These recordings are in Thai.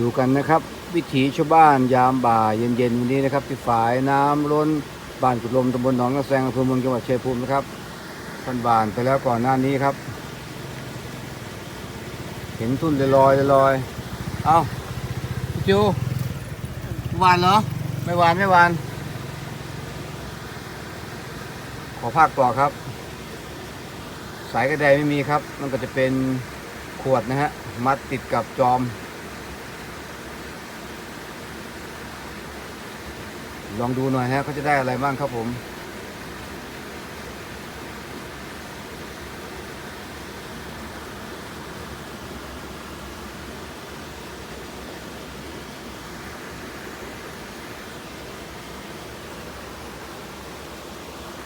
ดูกันนะครับ วิถีชาวบ้านยามบ่ายเย็นๆวันนี้นะครับ ที่ฝายน้ำล้นบ้านกุดลมตำบลหนองกระแซงอำเภอเมืองจังหวัดชัยภูมินะครับท่านบานไปแล้วก่อนหน้านี้ครับ เห็นทุ่นลอยลอยเอาจูหวานเหรอ ไม่หวานไม่หวาน ขอภาคต่อครับ สายกระไดไม่มีครับ มันก็จะเป็นขวดนะฮะ มัดติดกับจอม ลองดูหน่อยฮะเขาจะได้อะไรบ้างครับผม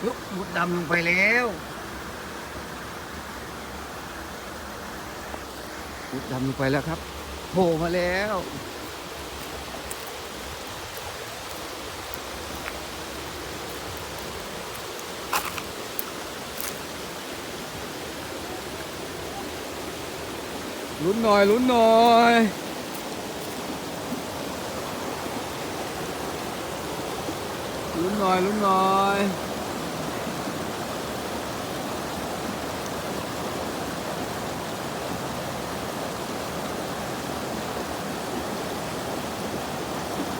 ยุบมุดดำลงไปแล้วมุดดำลงไปแล้วครับโผล่มาแล้ว ลุ้นหน่อยลุ้นหน่อยลุ้นหน่อยลุ้นหน่อย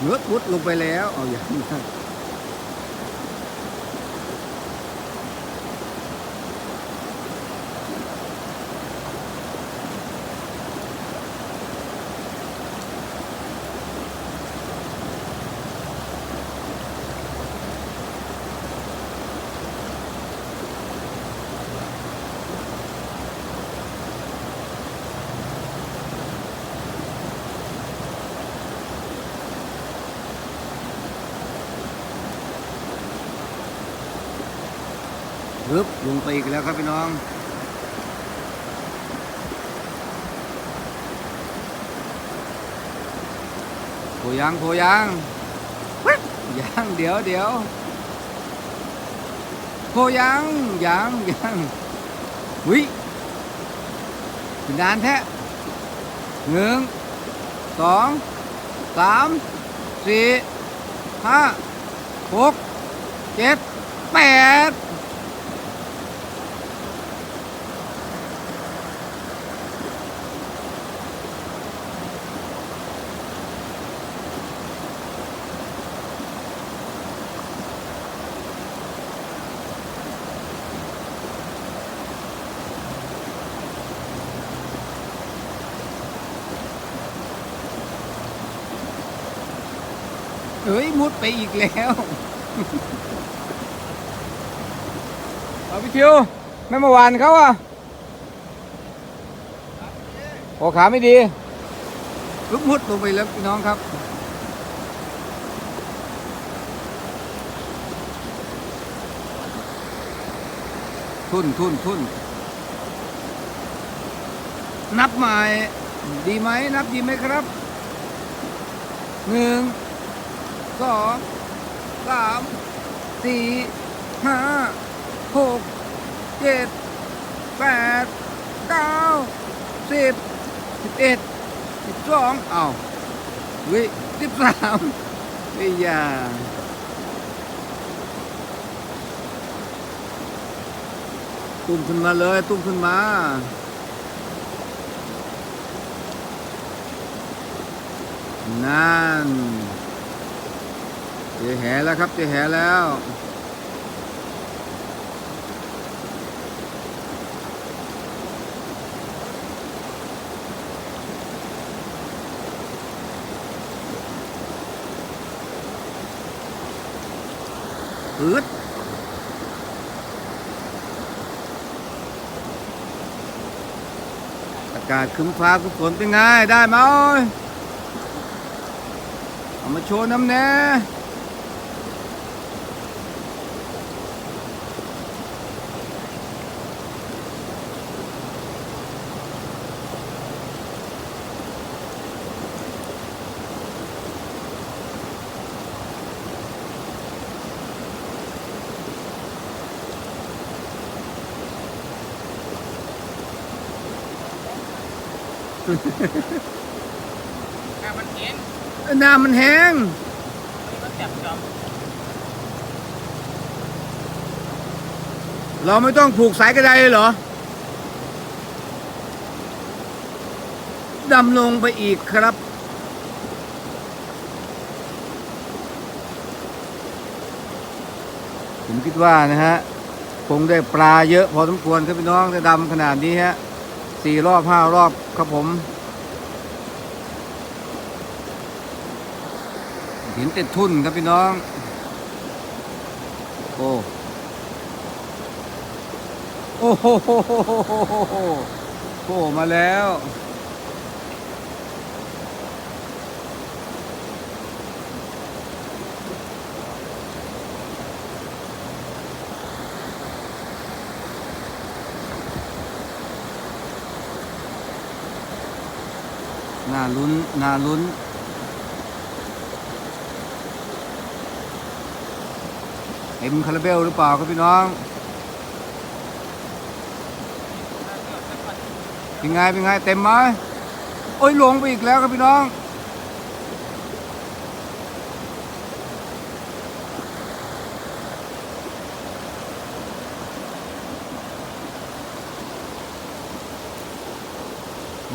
เนื้อพุดลงไปแล้ว เอาอย่างนั้น ปึ๊บลงไปอีกแล้วครับพี่น้อง โผยังโผยังยังเดี๋ยวเดี๋ยวโผยังยังยังวินานแท้หนึ่งสองสามสี่ห้าหกเจ็ดแปด ฮ้ยมุดไปอีกแล้วเอาพี่คิวไม่เมื่อวานเขาอะโอขาไม่ดีลุกมุดลงไปแล้วพี่น้องครับทุนทุนทุนนับใหม่ดีไหมนับดีไหมครับหนึ่ง สองสามสี่ห้าหกเจ็ดแปดเก้าสิบสิบเอ็ดสิบสองอ้าวเฮ้ยสิบสามไอ้ยาตุ้มขึ้นมาเลย ตุ้มขึ้นมานั่น เจอแหแล้วครับเจอแหแล้วอืดอากาศคึ้มฟ้าคึ้มฝนเป็นไง ได้ไหมเอามาโชว์น้ำแน่ อน้ำมันเย็นน้ำมันแห้งมันจับจอมเราไม่ต้องผูกสายกระไดเลยเหรอ ดำลงไปอีกครับผมคิดว่านะฮะคงได้ปลาเยอะพอสมควรครับพี่น้องจะดำขนาดนี้ฮะ สี่รอบห้ารอบครับผม หินติดทุ่นครับพี่น้อง โอ้ โอ้โหโอ้โหมาแล้ว น่าลุ้นน่าลุ้นเต็มคาราเบลหรือเปล่าครับพี่น้อง เป็นไง เป็นไง เต็มไหมโอ้ยลงไปอีกแล้วครับพี่น้อง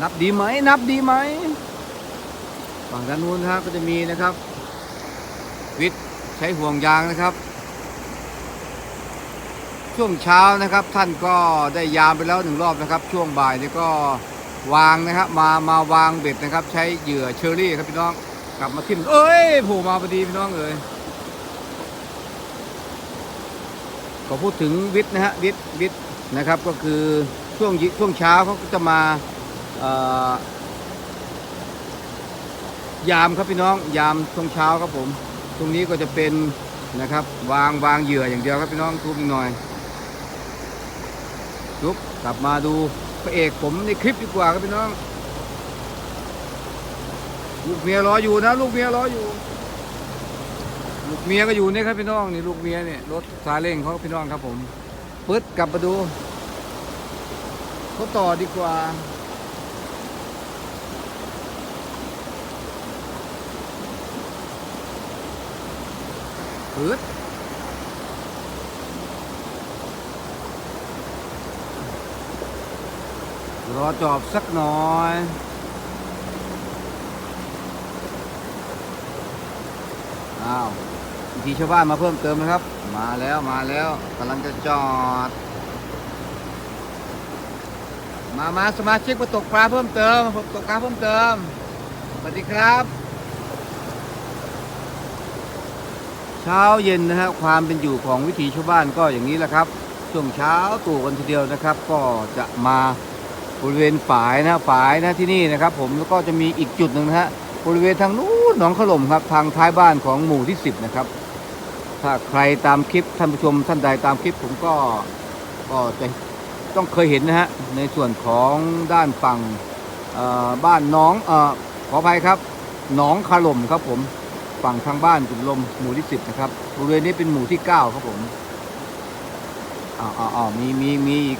นับดีไหม นับดีไหม ฝั่งด้านนู้นนะครับก็จะมีนะครับ วิทย์ใช้ห่วงยางนะครับ ช่วงเช้านะครับ ท่านก็ได้ยามไปแล้วหนึ่งรอบนะครับ ช่วงบ่ายนี่ก็วางนะครับมามาวางเบ็ดนะครับ ใช้เหยื่อเชอรี่ครับพี่น้องกลับมาทิ่มเอ้ยผล่มาพอดีพี่น้องเอ้ยก็พูดถึงวิทย์นะฮะวิทย์วิทย์นะครับก็คือช่วงช่วงเช้าเขาก็จะมา ยามครับพี่น้องยามช่วงเช้าครับผม ตรงนี้ก็จะเป็นนะครับ วางวางเหยื่ออย่างเดียวครับพี่น้องทุบหน่อยลุกกลับมาดูพระเอกผมในคลิปดีกว่าครับพี่น้อง ลูกเมียรออยู่นะ ลูกเมียรออยู่ ลูกเมียก็อยู่นี่ครับพี่น้องนี่ลูกเมียเนี่ยรถซาเล้งเขาพี่น้องครับผมปึ๊ดกลับมาดูเขาต่อดีกว่า ปึ๊ดรอจอบสักหน่อยอ้าววิธีชาวบ้านมาเพิ่มเติมนะครับ มาแล้วมาแล้วกำลังจะจอด มามาสมาชิกมาตกปลาเพิ่มเติมตกปลาเพิ่มเติมสวัสดีครับ ช้าเย็นนะฮะความเป็นอยู่ของวิถีชาวบ้านก็อย่างนี้แหละครับช่วงเช้าตู่กันทีเดียวนะครับ ก็จะมาบริเวณฝายนะฝายนะที่นี่นะครับ ผมแล้วก็จะมีอีกจุดหนึ่งนะฮะบริเวณทางนู้นหนองขลมครับ ทางท้ายบ้านของหมู่ที่ 10 นะครับ ถ้าใครตามคลิปท่านผู้ชมท่านใดตามคลิปผมก็ก็จะต้องเคยเห็นนะฮะในส่วนของด้านฝั่งบ้านน้องเอ่อขออภัยครับหนองขลมครับผม ฝั่งทางบ้านจุดลมหมู่ที่10นะครับบริเวณนี้เป็นหมู่ที่9ครับผมอ๋ออ๋อมีมีมีอีก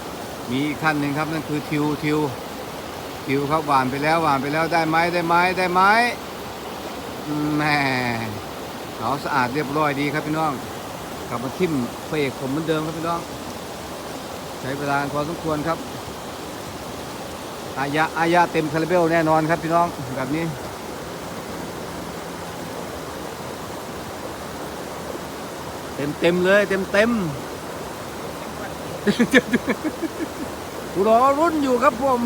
มีอีกขั้นหนึ่งครับนั่นคือทิวทิวทิวครับหวานไปแล้วหวานไปแล้วได้ไหมได้ไหมได้ไหมอืมแหมเขาสะอาดเรียบร้อยดีครับพี่น้องกลับมาทิ่มเอกผมเหมือนเดิมครับพี่น้อง ใช้เวลาพอสมควรครับอายะอายะเต็มคาราเบลแน่นอนครับพี่น้องแบบนี้ เต็มเต็มเลยเต็มเต็มรอรุ่นอยู่ครับผม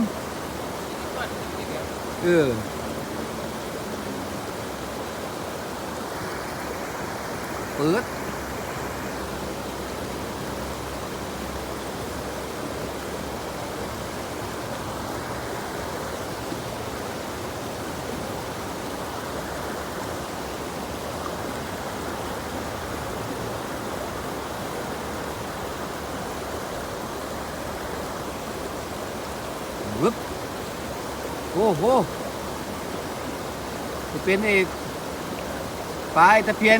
เออเปิด วึบโอ้โหจะเป็นไอ้ไฟตะเพียน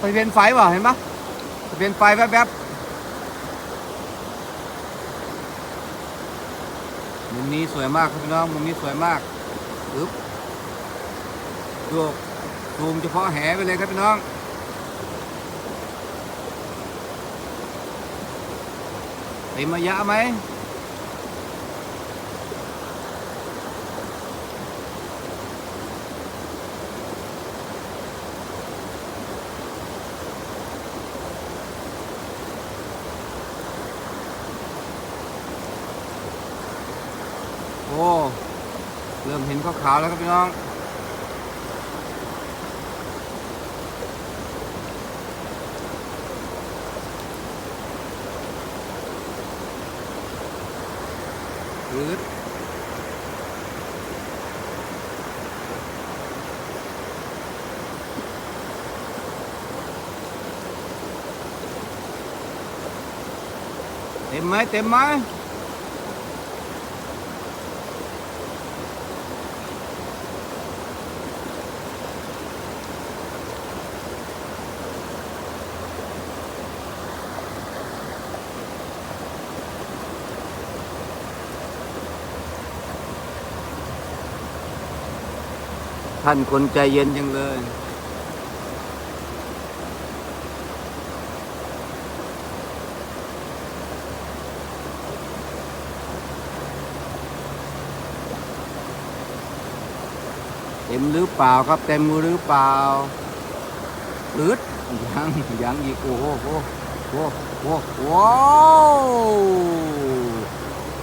ตะเพียนไฟเปล่าเห็นปะตะเพียนไฟแวบๆมุมนี้สวยมากครับพี่น้องมุมนี้สวยมากปึ๊บโยกซูมเฉพาะแหไปเลยครับพี่น้องเต็มระยะไหม โอ้ เริ่มเห็นขาวๆแล้วครับพี่น้องรืดเต็มไหมเต็มไหม ท่านคนใจเย็นจังเลย เต็มหรือเปล่าครับ เต็มมือหรือเปล่าหรือยังยังอีกโอ้โหโอ้โหโอ้โหว้าว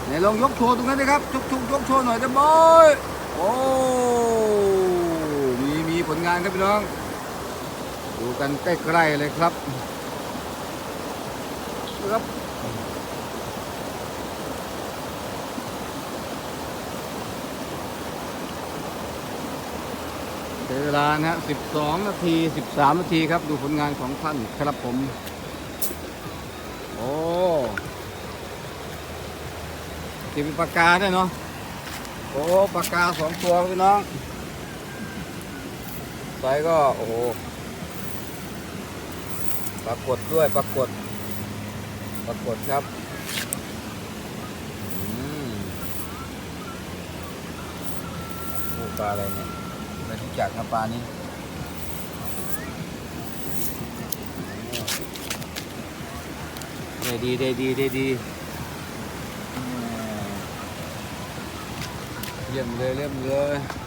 ไหนลองยกโชว์ตรงนั้นนะครับยกยกยกโชว์หน่อยนะบอยโอ้ ผลงานครับพี่น้อง ดูกันใกล้ๆเลยครับครับเวลานะฮะ12 นาที 13 นาทีครับ ดูผลงานของท่านครับผม โอ้ติเป็นปากกาได้วยเนาะ โอ้ปากกาสองตัวพี่น้อง ไซส์ก็โอ้โหปรากฏด้วยปรากฏปรากฏครับอืมโอ้ปลาอะไรเนี่ยไม่รู้จักครับปลานี้ได้ดีได้ดีได้ดีเยี่ยมเลยเยี่ยมเลย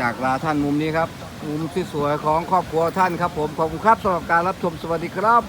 จากลาท่านมุมนี้ครับ มุมที่สวยของครอบครัวท่านครับผม ขอบคุณครับสำหรับการรับชมสวัสดีครับ